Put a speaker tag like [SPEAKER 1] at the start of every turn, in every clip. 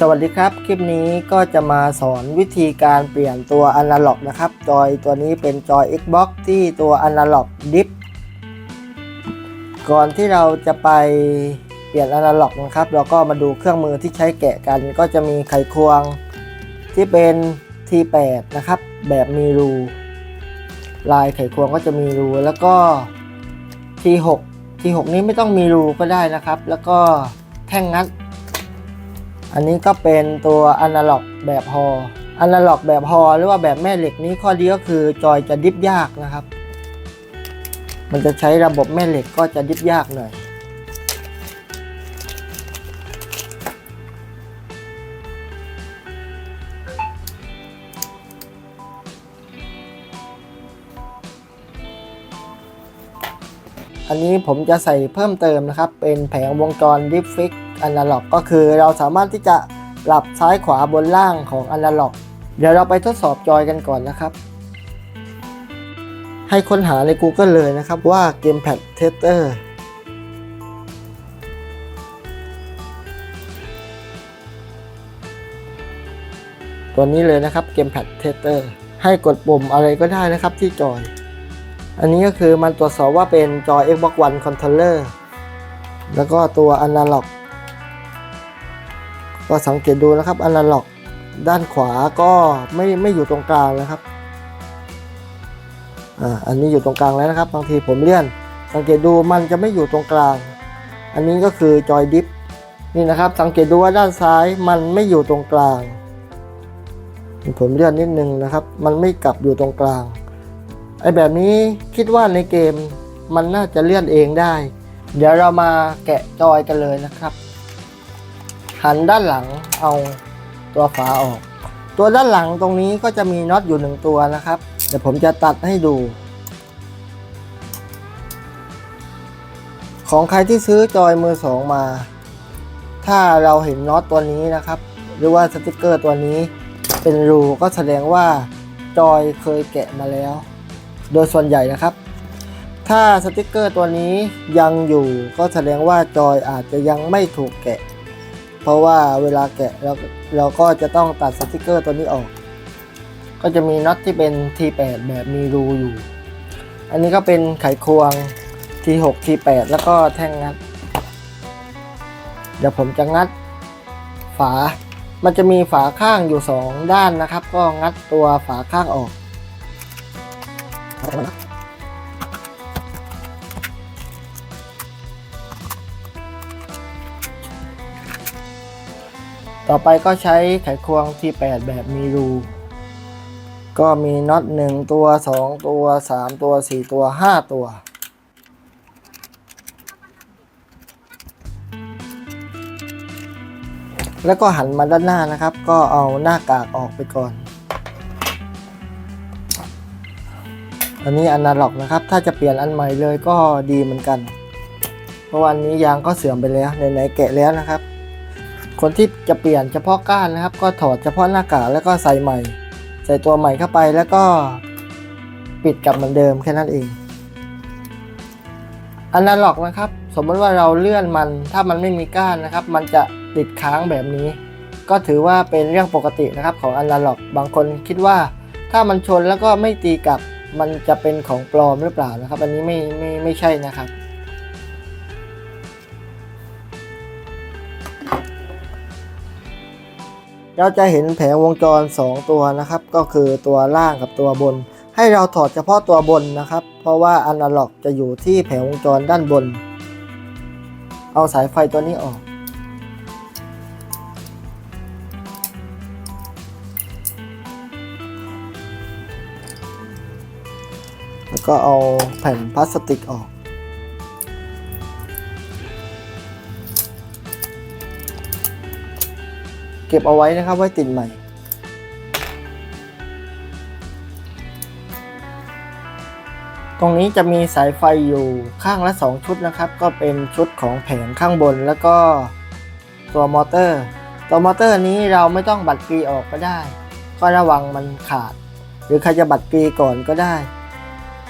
[SPEAKER 1] สวัสดีครับ คลิปนี้ก็จะมาสอนวิธีการเปลี่ยนตัวอนาล็อกนะครับ จอยตัวนี้เป็นจอย Xbox ที่ตัวอนาล็อกดิฟก่อนที่เราจะไปเปลี่ยนอนาล็อกนะครับ เราก็มาดูเครื่องมือที่ใช้แกะกัน ก็จะมีไขควงที่เป็น T8 นะครับ แบบมีรู ลายไขควงก็จะมีรู แล้วก็ T6 T6 นี้ไม่ต้องมีรูก็ได้นะครับ แล้วก็แท่งงัด อันนี้ก็เป็นตัวอนาล็อกแบบฮออนาล็อกแบบฮอหรือว่าแบบแม่เหล็กนี้ข้อดีก็คือจอยจะดิฟยากนะครับ มันจะใช้ระบบแม่เหล็กก็จะดิฟยากหน่อยอันนี้ผมจะใส่เพิ่มเติมนะครับ เป็นแผงวงจรดิฟฟิก อนาล็อกก็คือเราสามารถที่จะปรับซ้ายขวาบนล่างของอนาล็อกเดี๋ยวเราไปทดสอบจอยกันก่อนนะครับ ให้ค้นหาใน Google เลยนะครับว่า Gamepad Tester ตัวนี้เลยนะครับ Gamepad Tester ให้กดปุ่มอะไรก็ได้นะครับที่จอย อันนี้ก็คือมันตรวจสอบว่าเป็นจอ Xbox One Controller แล้วก็ตัว Analog ก็สังเกตดูนะครับ Analog ด้านขวาก็ไม่ไม่อยู่ตรงกลางนะครับอ่าอันนี้อยู่ตรงกลางแล้วนะครับ บางทีผมเลื่อน สังเกตดูมันจะไม่อยู่ตรงกลาง อันนี้ก็คือจอยดิฟนี่นะครับ สังเกตดูว่าด้านซ้ายมันไม่อยู่ตรงกลาง ผมเลื่อนนิดนึงนะครับ มันไม่กลับอยู่ตรงกลางไอ้แบบนี้คิดว่าในเกมมันน่าจะเลื่อนเองได้ เดี๋ยวเรามาแกะจอยกันเลยนะครับ หันด้านหลังเอาตัวฝาออก ตัวด้านหลังตรงนี้ก็จะมีน็อตอยู่หนึ่งตัวนะครับ เดี๋ยวผมจะตัดให้ดู ของใครที่ซื้อจอยมือสองมา ถ้าเราเห็นน็อตตัวนี้นะครับ หรือว่าสติกเกอร์ตัวนี้เป็นรูก็แสดงว่าจอยเคยแกะมาแล้ว โดยส่วนใหญ่นะครับ ถ้าสติกเกอร์ตัวนี้ยังอยู่ก็แสดงว่าจอยอาจจะยังไม่ถูกแกะ เพราะว่าเวลาแกะเราเราก็จะต้องตัดสติกเกอร์ตัวนี้ออก ก็จะมีน็อตที่เป็น T8 แบบมีรูอยู่ อันนี้ก็เป็นไขควง T6 T8 แล้วก็แท่งงัด เดี๋ยวผมจะงัดฝา มันจะมีฝาข้างอยู่ 2 ด้านนะครับ ก็งัดตัวฝาข้างออก ต่อไปก็ใช้ไขควงที่8แบบมีรู ก็มีน็อต1ตัว 2 ตัว 3 ตัว 4 ตัว 5 ตัว แล้วก็หันมาด้านหน้านะครับ ก็เอาหน้ากากออกไปก่อน อันนี้อนาล็อกนะครับ ถ้าจะเปลี่ยนอันใหม่เลยก็ดีเหมือนกัน เพราะวันนี้ยางก็เสื่อมไปแล้วไหนๆแกะแล้วนะครับ คนที่จะเปลี่ยนเฉพาะก้านนะครับ ก็ถอดเฉพาะหน้ากากแล้วก็ใส่ใหม่ ใส่ตัวใหม่เข้าไปแล้วก็ปิดกลับเหมือนเดิมแค่นั้นเองอนาล็อกนะครับ สมมติว่าเราเลื่อนมันถ้ามันไม่มีก้านนะครับ มันจะติดค้างแบบนี้ ก็ถือว่าเป็นเรื่องปกตินะครับของอนาล็อก บางคนคิดว่าถ้ามันชนแล้วก็ไม่ตีกลับมันจะเป็นของปลอมหรือเปล่านะครับ อันนี้ไม่ไม่ไม่ใช่นะครับ เราจะเห็นแผงวงจร 2 ตัวนะครับ ก็คือตัวล่างกับตัวบน ให้เราถอดเฉพาะตัวบนนะครับ เพราะว่าอนาล็อกจะอยู่ที่แผงวงจรด้านบน เอาสายไฟตัวนี้ออก แล้วก็เอาแผ่นพลาสติกออก เก็บเอาไว้นะครับไว้ติดใหม่ ตรงนี้จะมีสายไฟอยู่ข้างละ 2 ชุดนะครับ ก็เป็นชุดของแผงข้างบนแล้วก็ตัวมอเตอร์ ตัวมอเตอร์นี้เราไม่ต้องบัดกรีออกก็ได้ ก็ระวังมันขาด หรือใครจะบัดกรีก่อนก็ได้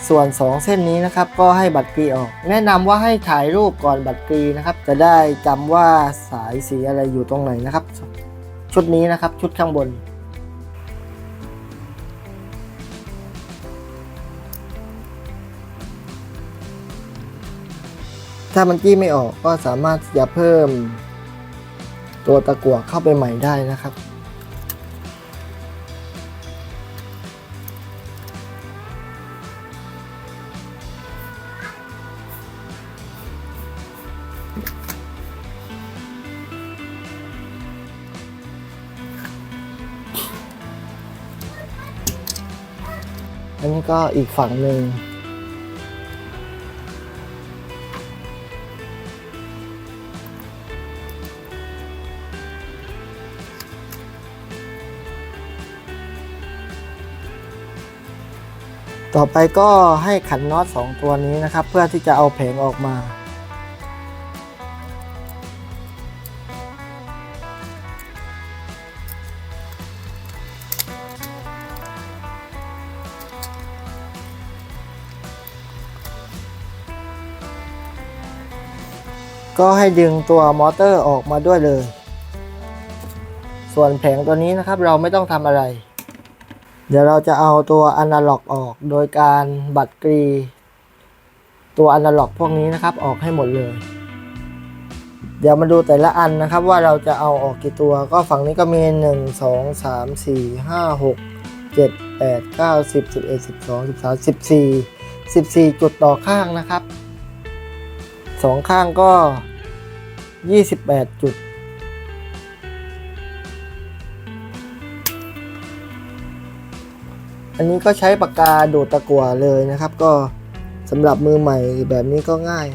[SPEAKER 1] ส่วน 2 เส้นนี้นะครับก็ให้บัตรกรีออก แนะนำว่าให้ถ่ายรูปก่อนบัตรกรีนะครับ จะได้จำว่าสายสีอะไรอยู่ตรงไหนนะครับ ชุดนี้นะครับ ชุดข้างบน ถ้ามันจี้ไม่ออกก็สามารถจะเพิ่มตัวตะกั่วเข้าไปใหม่ได้นะครับ ก็อีกฝั่งหนึ่งต่อไปก็ให้ขันน็อตสองตัวนี้นะครับ เพื่อที่จะเอาแผงออกมา ก็ให้ดึงตัวมอเตอร์ออกมาด้วยเลย ส่วนแผงตัวนี้นะครับเราไม่ต้องทำอะไร เดี๋ยวเราจะเอาตัวอนาล็อกออก โดยการบัดกรี ตัวอนาล็อกพวกนี้นะครับออกให้หมดเลย เดี๋ยวมาดูแต่ละอันนะครับว่าเราจะเอาออกกี่ตัว ก็ฝั่งนี้ก็มี 1 2 3 4 5 6 7 8 9 10 11 12 13 14 14 จุดต่อข้างนะครับ สองข้างก็28จุด อันนี้ก็ใช้ปากกาดูดตะกั่วเลยนะครับ ก็สำหรับมือใหม่แบบนี้ก็ง่าย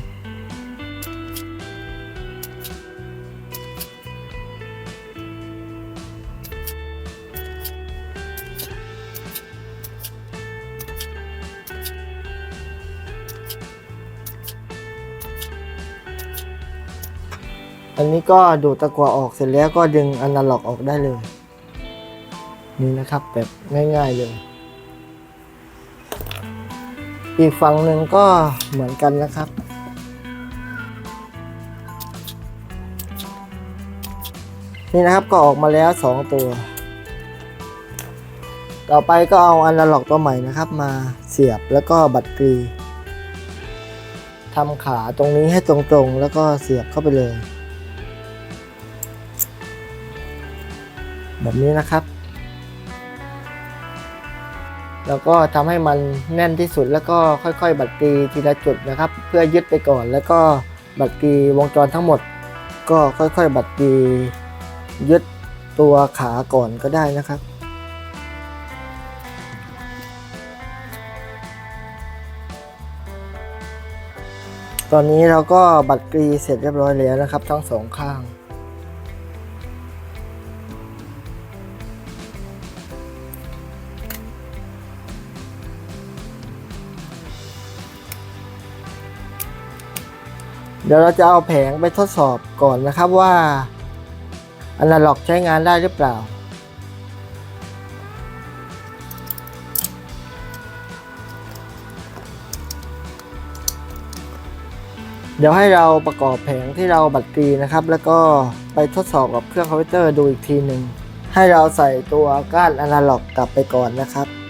[SPEAKER 1] อันนี้ก็ดูดตะกั่วออกเสร็จแล้วก็ดึงอนาล็อกออกได้เลย นี่นะครับแบบง่ายๆเลย อีกฝั่งหนึ่งก็เหมือนกันนะครับนี่นะครับก็ออกมาแล้ว 2 ตัว ต่อไปก็เอาอนาล็อกตัวใหม่นะครับ มาเสียบแล้วก็บัดกรีทำขาตรงนี้ให้ตรงๆ แล้วก็เสียบเข้าไปเลย แบบนี้นะครับ แล้วก็ทำให้มันแน่นที่สุดแล้วก็ค่อยๆ บัดกรีทีละจุดนะครับ เพื่อยึดไปก่อน แล้วก็บัดกรีวงจรทั้งหมด ก็ค่อยๆ บัดกรียึดตัวขาก่อนก็ได้นะครับตอนนี้เราก็บัดกรีเสร็จเรียบร้อยแล้วนะครับ ทั้งสองข้าง ดี๋ยวเราจะเอาแผงไปทดสอบก่อนนะครับว่าอนาล็อกใช้งานได้หรือเปล่า เดี๋ยวให้เราประกอบแผงที่เราบัดกรีนะครับ แล้วก็ไปทดสอบกับเครื่องคอมพิวเตอร์ดูอีกทีหนึ่งให้เราใส่ตัวก้านอนาล็อกกลับไปก่อนนะครับ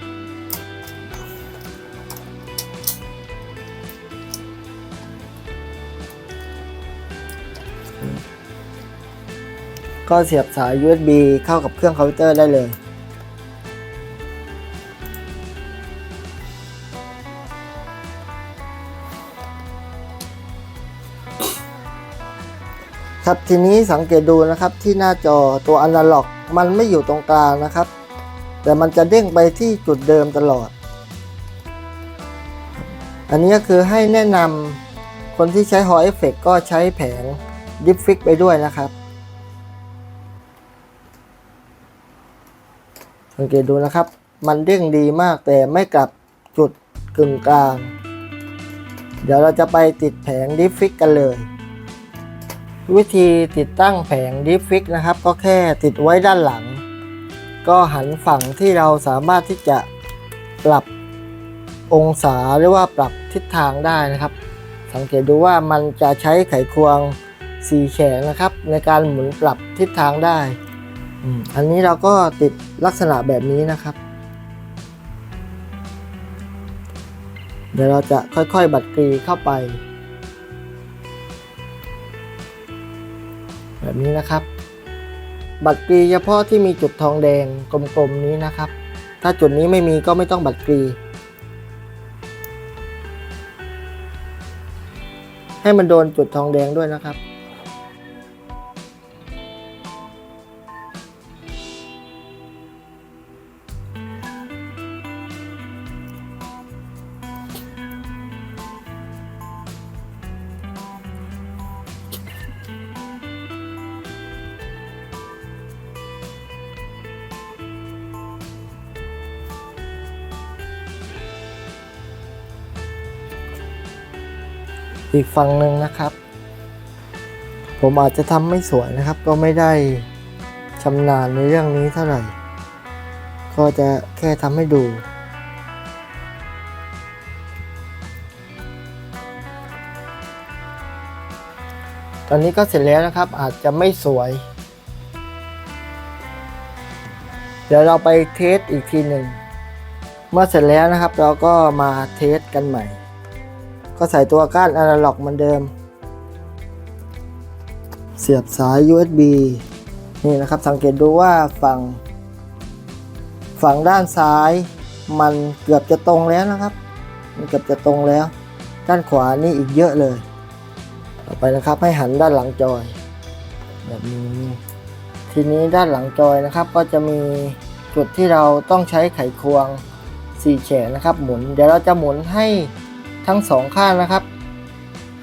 [SPEAKER 1] ก็เสียบสาย USB เข้ากับเครื่องคอมพิวเตอร์ได้เลยครับทีนี้สังเกตดูนะครับที่หน้าจอตัวอนาล็อก มันไม่อยู่ตรงกลางนะครับ แต่มันจะเด้งไปที่จุดเดิมตลอด อันนี้ก็คือให้แนะนำคนที่ใช้ Hall Effect ก็ใช้แผง d i p f i x ไปด้วยนะครับ สังเกตดูนะครับ มันเด้งดีมากแต่ไม่กลับจุดกึ่งกลาง เดี๋ยวเราจะไปติดแผงดิฟฟิกกันเลย วิธีติดตั้งแผงดิฟฟิกนะครับ ก็แค่ติดไว้ด้านหลัง ก็หันฝั่งที่เราสามารถที่จะปรับองศาหรือว่าปรับทิศทางได้นะครับ สังเกตดูว่ามันจะใช้ไขควงสีแฉกนะครับ ในการหมุนปรับทิศทางได้ อันนี้เราก็ติดลักษณะแบบนี้นะครับ เดี๋ยวเราจะค่อยๆ บัดกรีเข้าไป แบบนี้นะครับ บัตรกรีเฉพาะที่มีจุดทองแดงกลมๆนี้นะครับ ถ้าจุดนี้ไม่มีก็ไม่ต้องบัตรกรี ให้มันโดนจุดทองแดงด้วยนะครับ อีกฝั่งหนึ่งนะครับ ผมอาจจะทำไม่สวยนะครับ ก็ไม่ได้ชำนาญในเรื่องนี้เท่าไหร่ ก็จะแค่ทำให้ดู ตอนนี้ก็เสร็จแล้วนะครับอาจจะไม่สวย เดี๋ยวเราไปเทสอีกทีหนึ่ง เมื่อเสร็จแล้วนะครับ เราก็มาเทสกันใหม่ ก็ใส่ตัวก้านอนาล็อกเหมือนเดิม เสียบสาย USB นี่นะครับสังเกตดูว่าฝั่ง ฝั่งด้านซ้ายมันเกือบจะตรงแล้วนะครับ มันเกือบจะตรงแล้ว ด้านขวานี่อีกเยอะเลย ต่อไปนะครับให้หันด้านหลังจอย แบบนี้ทีนี้ด้านหลังจอยนะครับ ก็จะมีจุดที่เราต้องใช้ไขควงสี่แฉกนะครับ หมุน เดี๋ยวเราจะหมุนให้ ทั้งสองข้างนะครับ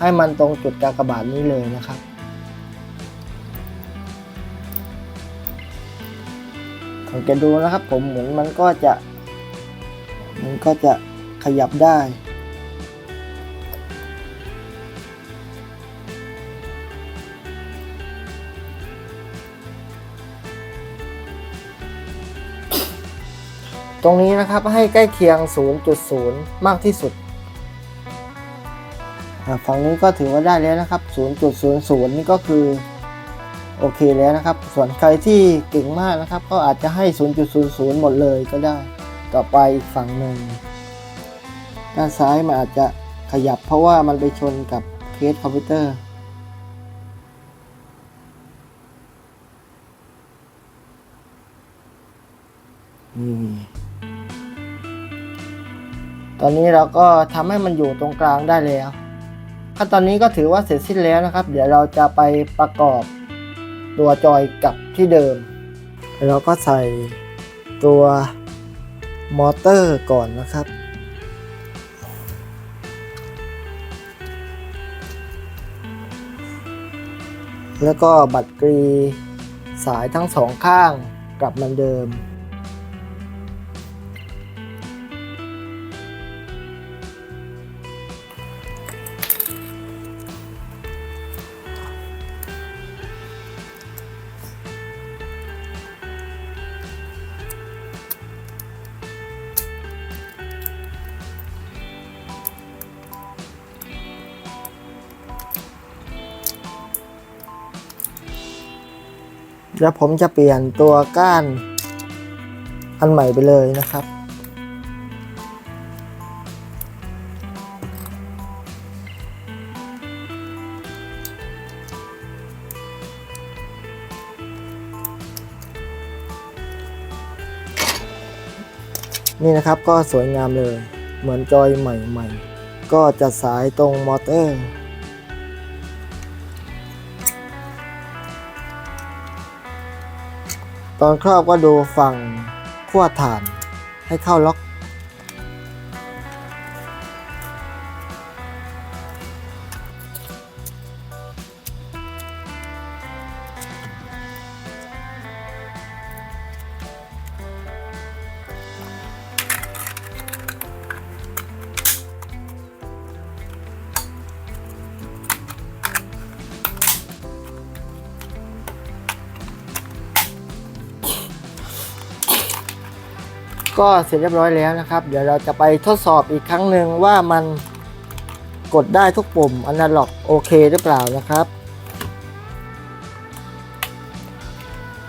[SPEAKER 1] ให้มันตรงจุดกากบาทนี้เลยนะครับสังเกตดูนะครับ ผมหมุนมันก็จะ มันก็จะขยับได้ตรงนี้นะครับให้ใกล้เคียง 0.0 มากที่สุด ฝั่งนี้ก็ถือว่าได้แล้วนะครับ 0.00 นี่ก็คือโอเคแล้วนะครับ ส่วนใครที่เก่งมากนะครับ ก็อาจจะให้ 0.00 หมดเลยก็ได้ ต่อไปอีกฝั่งหนึ่งด้านซ้ายมันอาจจะขยับเพราะว่ามันไปชนกับเคสคอมพิวเตอร์ตอนนี้เราก็ทำให้มันอยู่ตรงกลางได้แล้ว ขั้นตอนนี้ก็ถือว่าเสร็จสิ้นแล้วนะครับ เดี๋ยวเราจะไปประกอบตัวจอยกับที่เดิม เราก็ใส่ตัวมอเตอร์ก่อนนะครับ แล้วก็บัตรกรีสายทั้งสองข้างกลับเหมือนเดิม แล้วผมจะเปลี่ยนตัวก้านอันใหม่ไปเลยนะครับ นี่นะครับก็สวยงามเลย เหมือนจอยใหม่ ๆ ก็จะสายตรงมอเตอร์ ตอนครอบก็ดูฝั่งขั้วฐานให้เข้าล็อก ก็เสร็จเรียบร้อยแล้วนะครับ เดี๋ยวเราจะไปทดสอบอีกครั้งหนึ่งว่ามันกดได้ทุกปุ่มอนาล็อกโอเคหรือเปล่านะครับ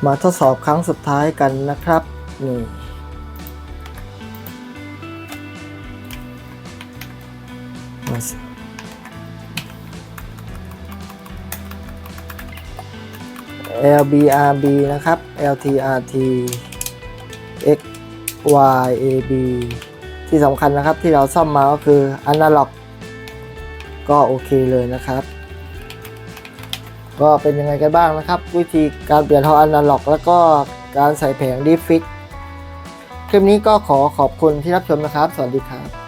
[SPEAKER 1] มาทดสอบครั้งสุดท้ายกันนะครับนี่ LBRB นะครับ LTRT X YAB ที่สำคัญนะครับที่เราซ่อมมาก็คือ Analog ก็โอเคเลยนะครับ ก็เป็นยังไงกันบ้างนะครับ วิธีการเปลี่ยนท่อ Analog แล้วก็การใส่แผง d e f i x คลิปนี้ก็ขอขอบคุณที่รับชมนะครับ สวัสดีครับ